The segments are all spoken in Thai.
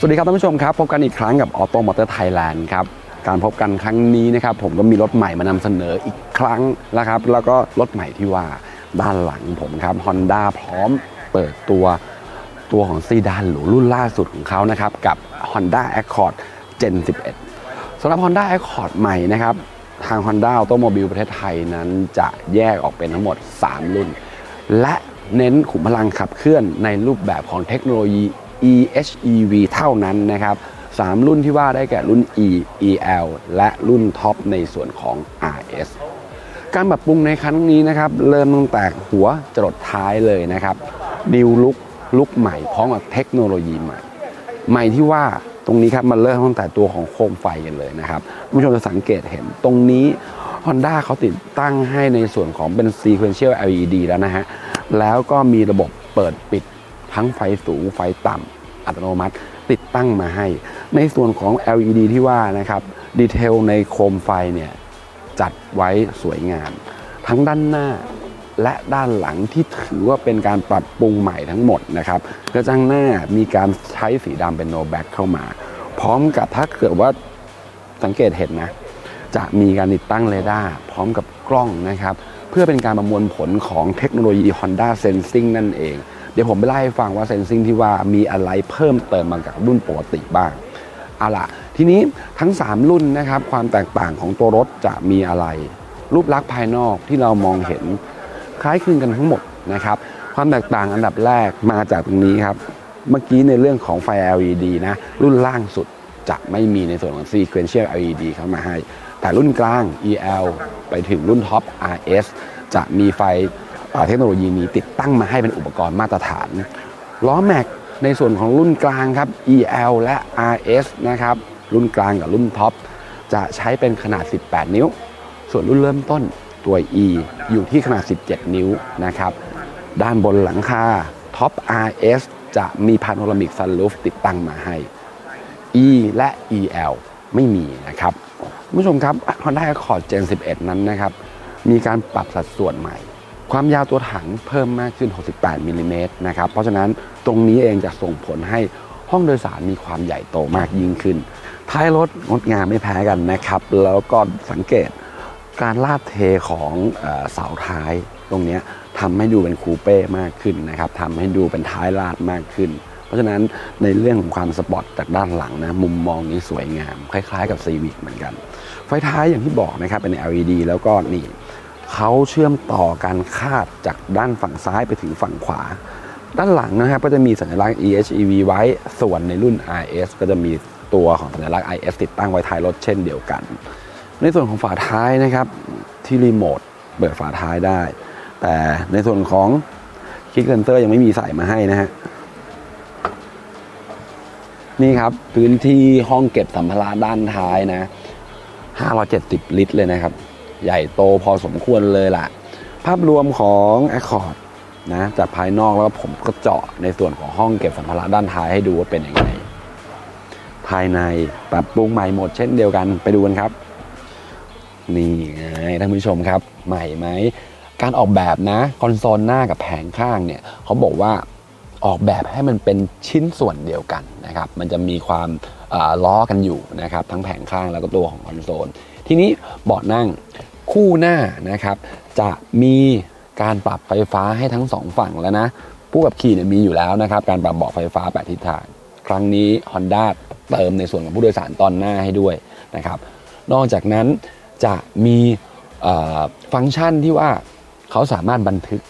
สวัสดีครับท่านผู้ชมครับ พบกันอีกครั้งกับออโตมอเตอร์ไทยแลนด์ครับ การพบกันครั้งนี้นะครับผมก็มีรถใหม่มานำเสนออีกครั้งนะครับ แล้วก็รถใหม่ที่ว่าด้านหลังผมครับ Honda พร้อมเปิดตัวตัวของซีดานหรูรุ่นล่าสุดของเขานะครับ กับ Honda Accord Gen 11สำหรับ Honda Accord ใหม่นะครับ ทาง Honda Automobile ประเทศไทยนั้นจะแยกออกเป็นทั้งหมด 3 รุ่น และเน้นขุมพลังขับเคลื่อนในรูปแบบของเทคโนโลยี EHEV เท่านั้นนะครับ3รุ่นที่ว่าได้แก่รุ่น E EL และรุ่นท็อปในส่วนของ RS การปรับปรุงในครั้งนี้นะครับเริ่มตั้งแต่หัวจรดท้ายเลยนะครับดิวลุกลุกใหม่พร้อมกับเทคโนโลยีใหม่ ใหม่ที่ว่าตรงนี้ครับมันเริ่มตั้งแต่ตัวของโคมไฟกันเลยนะครับผู้ชมจะสังเกตเห็นตรงนี้ Honda เขาติดตั้งให้ในส่วนของเป็น Sequential LED แล้วนะฮะแล้วก็มีระบบเปิดปิด ทั้งไฟสูงไฟต่ำอัตโนมัติติดตั้งมาให้ ในส่วนของ LED ที่ว่านะครับดีเทลในโคมไฟเนี่ยจัดไว้สวยงาม ทั้งด้านหน้าและด้านหลังที่ถือว่าเป็นการปรับปรุงใหม่ทั้งหมดนะครับกระจังหน้ามีการใช้สีดำเป็นโนแบ็กเข้ามา พร้อมกับถ้าเกิดว่าสังเกตเห็นนะ จะมีการติดตั้งเรดาร์พร้อมกับกล้องนะครับ เพื่อเป็นการประมวลผลของเทคโนโลยี Honda Sensing นั่นเอง เดี๋ยวผมไปไล่ให้ฟังว่า Sensing ที่ว่ามีอะไรเพิ่มเติมมาจากรุ่นปกติบ้างเอาล่ะทีนี้ทั้ง 3 รุ่นนะครับความแตกต่างของตัวรถจะมีอะไร รูปลักษณ์ภายนอกที่เรามองเห็นคล้ายคลึงกันทั้งหมดนะครับความแตกต่างอันดับแรกมาจากตรงนี้ครับ เมื่อกี้ในเรื่องของไฟ LED นะรุ่นล่างสุดจะไม่มีในส่วนของ Sequential LED เข้ามาให้ แต่รุ่นกลาง EL ไปถึงรุ่นท็อป RS จะมีไฟ เทคโนโลยีนี้ติดตั้งมาให้เป็นอุปกรณ์มาตรฐานล้อแม็กในส่วนของรุ่นกลางครับ EL และ RS นะครับรุ่นกลางกับรุ่นท็อปจะใช้เป็นขนาด 18 นิ้ว ส่วนรุ่นเริ่มต้นตัว E อยู่ที่ขนาด 17 นิ้วนะครับด้านบนหลังคาท็อป RS จะมีพาโนรามิกซันรูฟติดตั้งมาให้ E และ EL ไม่มีนะครับคุณผู้ชมครับ Honda Accord Gen 11 นั้นนะครับ มีการปรับสัดส่วนใหม่ ความยาวตัวถังเพิ่มมากขึ้น 68มิลลิเมตรนะครับ เพราะฉะนั้นตรงนี้เองจะส่งผลให้ห้องโดยสารมีความใหญ่โตมากยิ่งขึ้น ท้ายรถงดงามไม่แพ้กันนะครับ แล้วก็สังเกตการลาดเทของเสาท้ายตรงนี้ทำให้ดูเป็นคูเป้มากขึ้นนะครับทำให้ดูเป็นท้ายลาดมากขึ้น เพราะฉะนั้นในเรื่องของความสปอร์ตจากด้านหลังนะมุมมองนี้สวยงาม คล้ายๆกับ Civic เหมือนกัน ไฟท้ายอย่างที่บอกนะครับเป็น LED แล้วก็นี่ เขาเชื่อมต่อการคาดจากด้านฝั่งซ้ายไปถึงฝั่งขวา ด้านหลังนะครับก็จะมีสัญลักษณ์ EHEV ไว้ ส่วนในรุ่น RS ก็จะมีตัวของสัญลักษณ์ IS ติดตั้งไว้ท้ายรถเช่นเดียวกัน ในส่วนของฝาท้ายนะครับที่รีโมทเปิดฝาท้ายได้ แต่ในส่วนของคิกเซนเตอร์ยังไม่มีใส่มาให้นะฮะนี่ครับพื้นที่ห้องเก็บสัมภาระด้านท้ายนะ 570 ลิตรเลยนะครับ ใหญ่โตพอสมควรเลยล่ะ ภาพรวมของ Accord นะจากภายนอกแล้วผมก็เจาะในส่วนของห้องเก็บสัมภาระด้านท้ายให้ดูว่าเป็นยังไง ภายในปรับปรุงใหม่หมดเช่นเดียวกันไปดูกันครับ นี่ไงท่านผู้ชมครับ ใหม่ไหม การออกแบบนะคอนโซลหน้ากับแผงข้างเนี่ยเขาบอกว่าออกแบบให้มันเป็นชิ้นส่วนเดียวกันนะครับ มันจะมีความล้อกันอยู่นะครับ ทั้งแผงข้างแล้วก็ตัวของคอนโซล ทีนี้เบาะนั่ง คู่หน้านะครับ จะมีการปรับไฟฟ้าให้ทั้งสองฝั่งแล้วนะ ผู้ขับขี่เนี่ยมีอยู่แล้วนะครับ การปรับเบาะไฟฟ้าแปดทิศทาง ครั้งนี้ Honda เติมในส่วนของผู้โดยสารตอนหน้าให้ด้วยนะครับ นอกจากนั้นจะมีฟังก์ชันที่ว่าเขาสามารถบันทึก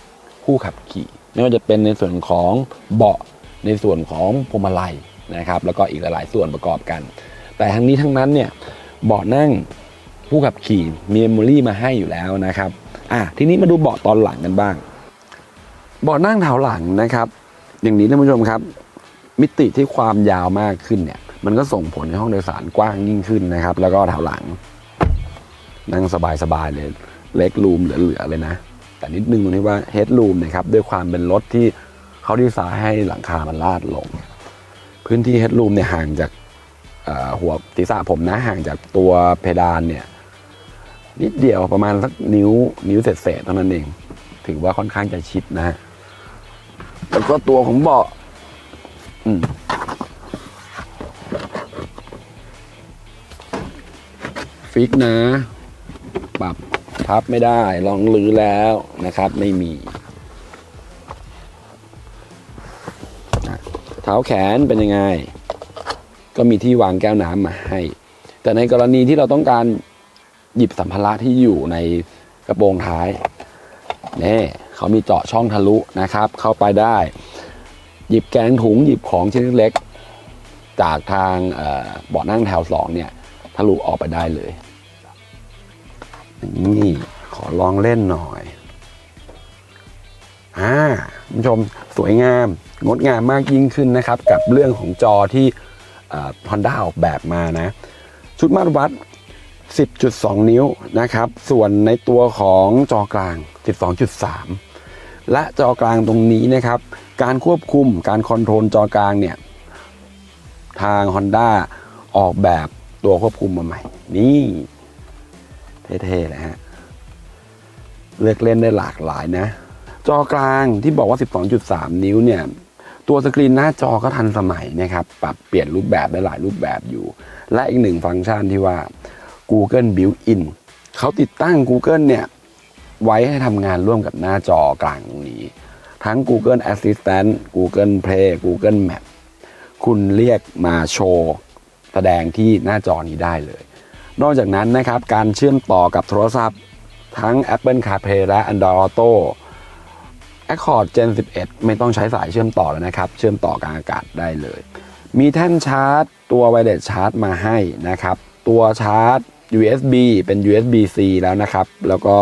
ผู้ขับขี่ไม่ว่าจะเป็นในส่วนของเบาะในส่วนของพวงมาลัยนะครับ แล้วก็อีกหลายๆส่วนประกอบกัน แต่ทั้งนี้ทั้งนั้นเนี่ยเบาะนั่ง ผู้ขับขี่มีเมมโมรี่มาให้อยู่แล้วนะครับอะทีนี้มาดูเบาะตอนหลังกันบ้าง เบาะนั่งแถวหลังนะครับ อย่างนี้ท่านผู้ชมครับ มิติที่ความยาวมากขึ้นเนี่ยมันก็ส่งผลให้ห้องโดยสารกว้างยิ่งขึ้นนะครับ แล้วก็แถวหลัง นั่งสบายๆเลย เล็กรูมเหลือๆเลยนะ แต่นิดนึงตรงที่ว่าเฮดรูมนะครับด้วยความเป็นรถที่เขาดีไซน์ให้หลังคามันลาดลง พื้นที่เฮดรูมเนี่ยห่างจากหัวศีรษะผมนะห่างจากตัวเพดานเนี่ย นิดเดียวประมาณสักนิ้วนิ้วเศษๆศษเท่านั้นเอง ถือว่าค่อนข้างจะชิดนะฮะแล้วก็ตัวของเบาะฟิกนะ ปรับพับไม่ได้ ลองลื้อแล้วนะครับ ไม่มีเท้าแขนเป็นยังไง ก็มีที่วางแก้วน้ำมาให้ แต่ในกรณีที่เราต้องการ หยิบสัมภาระที่อยู่ในกระโปรงท้ายนี่เขามีเจาะช่องทะลุนะครับ เข้าไปได้ หยิบแกงถุงหยิบของชิ้นเล็ก จากทางเบาะนั่งแถวสองเนี่ยทะลุออกไปได้เลยนี่ขอลองเล่นหน่อยอ่าคุณผู้ชมสวยงาม งดงามมากยิ่งขึ้นนะครับ กับเรื่องของจอที่ฮอนด้าออกแบบมานะ ชุดมาตรวัด 10.2 นิ้วนะครับ ส่วนในตัวของจอกลาง 12.3 และจอกลางตรงนี้นะครับ การควบคุมการคอนโทรลจอกลางเนี่ย ทาง Honda ออกแบบตัวควบคุมมาใหม่ นี่เท่ๆเลยฮะ เลือกเล่นได้หลากหลายนะ จอกลางที่บอกว่า 12.3 นิ้วเนี่ย ตัวสกรีนหน้าจอก็ทันสมัยนะครับ ปรับเปลี่ยนรูปแบบได้หลายรูปแบบอยู่ และอีกหนึ่งฟังก์ชันที่ว่า Google Built-in เขาติดตั้ง Google เนี่ยไว้ให้ทำงานร่วมกับหน้าจอกลางตรงนี้ ทั้ง Google Assistant Google Play Google Map คุณเรียกมาโชว์ แสดงที่หน้าจอนี้ได้เลย นอกจากนั้นนะครับ การเชื่อมต่อกับโทรศัพท์ ทั้ง Apple CarPlay และ Android Auto Accord Gen 11 ไม่ต้องใช้สายเชื่อมต่อแล้วนะครับ เชื่อมต่อกลางอากาศได้เลย มีแท่นชาร์จ ตัวไวเลสชาร์จมาให้นะครับ ตัวชาร์จ USB เป็น USB-C แล้วนะครับ แล้วก็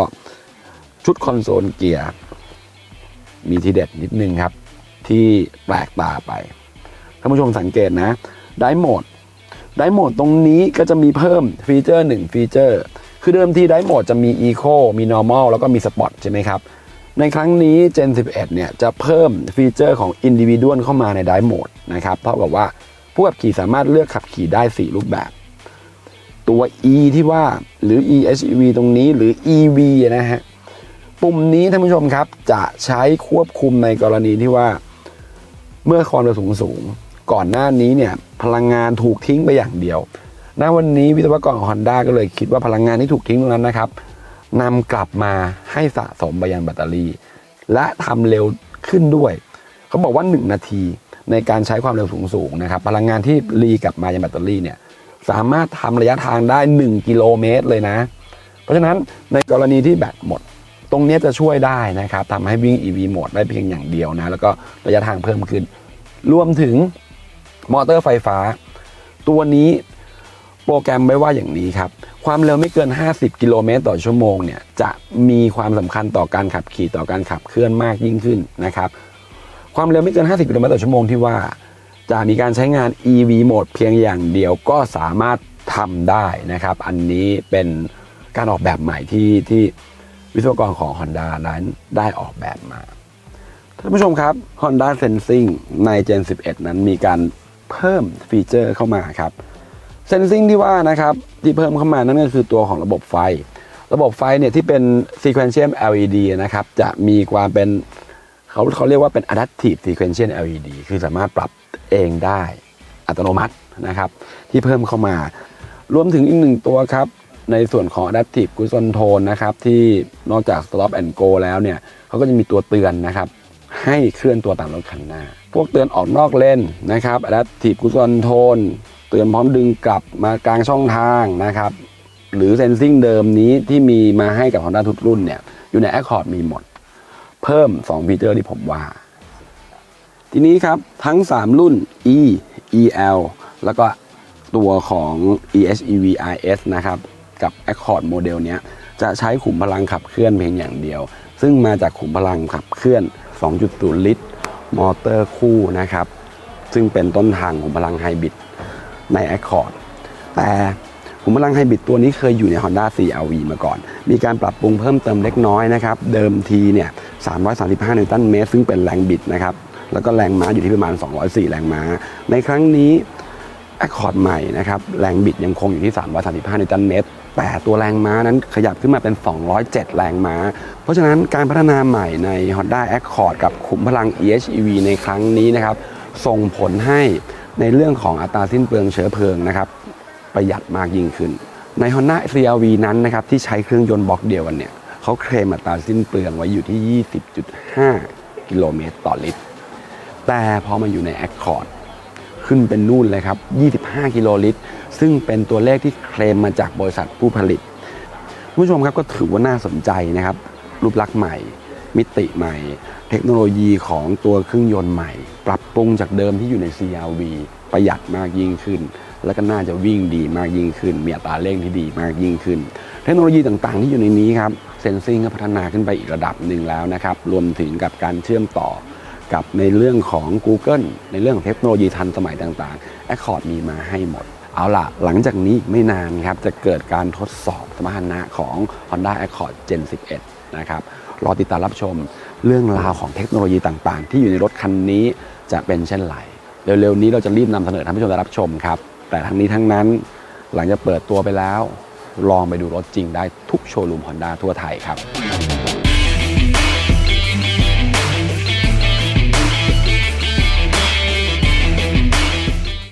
ชุดคอนโซลเกียร์ มีทีเด็ดนิดนึงครับ ที่แปลกตาไปท่านผู้ชมสังเกตนะได้โหมดได้โหมดตรงนี้ก็จะมีเพิ่มฟีเจอร์ 1 ฟีเจอร์ คือเดิมทีได้โหมดจะมี Eco มี Normal แล้วก็มี Spot ใช่ไหมครับ ในครั้งนี้ Gen 11 เนี่ยจะเพิ่มฟีเจอร์ของ Individual เข้ามาในได้โหมดนะครับ เท่ากับว่าผู้ขับขี่สามารถเลือกขับขี่ได้ 4 รูปแบบ ตัว E ที่ว่าหรือ ehv ตรงนี้หรือ EV นะฮะ ปุ่มนี้ท่านผู้ชมครับจะใช้ควบคุมในกรณีที่ว่า เมื่อความเร็วสูงสูง ก่อนหน้านี้เนี่ยพลังงานถูกทิ้งไปอย่างเดียว ณ วันนี้วิศวกรของ Honda ก็เลยคิดว่าพลังงานที่ถูกทิ้งตรงนั้นนะครับนำกลับมาให้สะสมไปยังแบตเตอรี่ และทำเร็วขึ้นด้วย เขาบอกว่า 1 นาทีในการใช้ความเร็วสูงสูงนะครับ พลังงานที่รีกลับมายังแบตเตอรี่เนี่ย สามารถทำระยะทางได้ 1 กิโลเมตรเลยนะ เพราะฉะนั้นในกรณีที่แบตหมด ตรงนี้จะช่วยได้นะครับทำให้วิ่ง EV โหมดได้เพียงอย่างเดียวนะ แล้วก็ระยะทางเพิ่มขึ้น รวมถึงมอเตอร์ไฟฟ้า ตัวนี้โปรแกรมไว้ว่าอย่างนี้ครับ ความเร็วไม่เกิน 50 กิโลเมตรต่อชั่วโมงเนี่ยจะมีความสำคัญต่อการขับขี่ต่อการขับเคลื่อนมากยิ่งขึ้นนะครับ ความเร็วไม่เกิน 50 กิโลเมตรต่อชั่วโมงที่ว่า จะมีการใช้งาน EV โหมดเพียงอย่างเดียวก็สามารถทำได้นะครับ อันนี้เป็นการออกแบบใหม่ที่ที่วิศวกรของ Honda นั้นได้ออกแบบมา ท่านผู้ชมครับ Honda Sensing ใน Gen 11 นั้นมีการเพิ่มฟีเจอร์เข้ามาครับ Sensing ที่ว่านะครับ ที่เพิ่มเข้ามานั่นก็คือตัวของระบบไฟ ระบบไฟเนี่ยที่เป็น Sequential LED นะครับ จะมีความเป็น เขาเขาเรียกว่าเป็น Adaptive Sequential LED คือสามารถปรับเองได้อัตโนมัตินะครับ ที่เพิ่มเข้ามารวมถึงอีกหนึ่งตัวครับ ในส่วนของ Adaptive Cruise Control นะครับ ที่นอกจาก Stop and Go แล้วเนี่ยเขาก็จะมีตัวเตือนนะครับให้เคลื่อนตัวตามรถคันหน้า พวกเตือนออกนอกเลนนะครับ Adaptive Cruise Control เตือนพร้อมดึงกลับมากลางช่องทางนะครับ หรือ Sensing เดิมนี้ที่มีมาให้กับ Honda ทุกรุ่นเนี่ย อยู่ใน Accord มีหมด เพิ่ม2ฟีเจอร์ที่ผมว่า ทีนี้ครับทั้ง 3 รุ่น E EL แล้วก็ตัวของ EHEV RS นะครับกับ Accord โมเดลเนี้ยจะใช้ขุมพลังขับเคลื่อนเพียงอย่างเดียว ซึ่งมาจากขุมพลังขับเคลื่อน 2.0 ลิตร มอเตอร์คู่นะครับ ซึ่งเป็นต้นทางขุมพลังไฮบริดใน Accord แต่ขุมพลังไฮบริดตัวนี้เคยอยู่ใน Honda CR-V มาก่อน มีการปรับปรุงเพิ่มเติมเล็กน้อยนะครับ เดิมทีเนี่ย 335 นิวตันเมตร ซึ่งเป็นแรงบิดนะครับ แล้วก็แรงม้าอยู่ที่ประมาณ 204 แรงม้า ในครั้งนี้ Accord ใหม่นะครับ แรงบิดยังคงอยู่ที่ 335 นิวตันเมตร แต่ตัวแรงม้านั้นขยับขึ้นมาเป็น 207 แรงม้า เพราะฉะนั้นการพัฒนาใหม่ใน Honda Accord กับขุมพลัง EHEV ในครั้งนี้นะครับ ส่งผลให้ในเรื่องของอัตราสิ้นเปลืองเชื้อเพลิงนะครับ ประหยัดมากยิ่งขึ้น ใน Honda CRV นั้นนะครับที่ใช้เครื่องยนต์บล็อกเดียวกันเนี่ย เขาเคลมอัตราสิ้นเปลืองไว้อยู่ที่ 20.5 กิโลเมตรต่อลิตร แต่พอมาอยู่ใน Accord ขึ้นเป็นนู่นเลยครับ 25 กิโลลิตร ซึ่งเป็นตัวเลขที่เคลมมาจากบริษัทผู้ผลิตผู้ชมครับก็ถือว่าน่าสนใจนะครับ รูปลักษณ์ใหม่ มิติใหม่ เทคโนโลยีของตัวเครื่องยนต์ใหม่ ปรับปรุงจากเดิมที่อยู่ใน CRV ประหยัดมากยิ่งขึ้น แล้วก็น่าจะวิ่งดีมากยิ่งขึ้น มีอัตราเร่งที่ดีมากยิ่งขึ้น เทคโนโลยีต่างๆ ที่อยู่ในนี้ครับ ซนซิงก็พัฒนาขึ้นไปอีกระดับหนึ่งแล้วนะครับ รวมถึงกับการเชื่อมต่อกับในเรื่องของ Google ในเรื่องของเทคโนโลยีทันสมัยต่างๆ Accord มีมาให้หมด เอาล่ะ หลังจากนี้ไม่นานครับ จะเกิดการทดสอบสมรรถนะของ Honda Accord Gen 11 นะครับ รอติดตามรับชมเรื่องราวของเทคโนโลยีต่างๆ ที่อยู่ในรถคันนี้จะเป็นเช่นไร เร็วๆนี้เราจะรีบนำเสนอท่านผู้ชมได้รับชมครับ แต่ทั้งนี้ทั้งนั้นหลังจากเปิดตัวไปแล้ว ลองไปดูรถจริงได้ทุกโชว์รูมฮอนด้าทั่วไทยครับ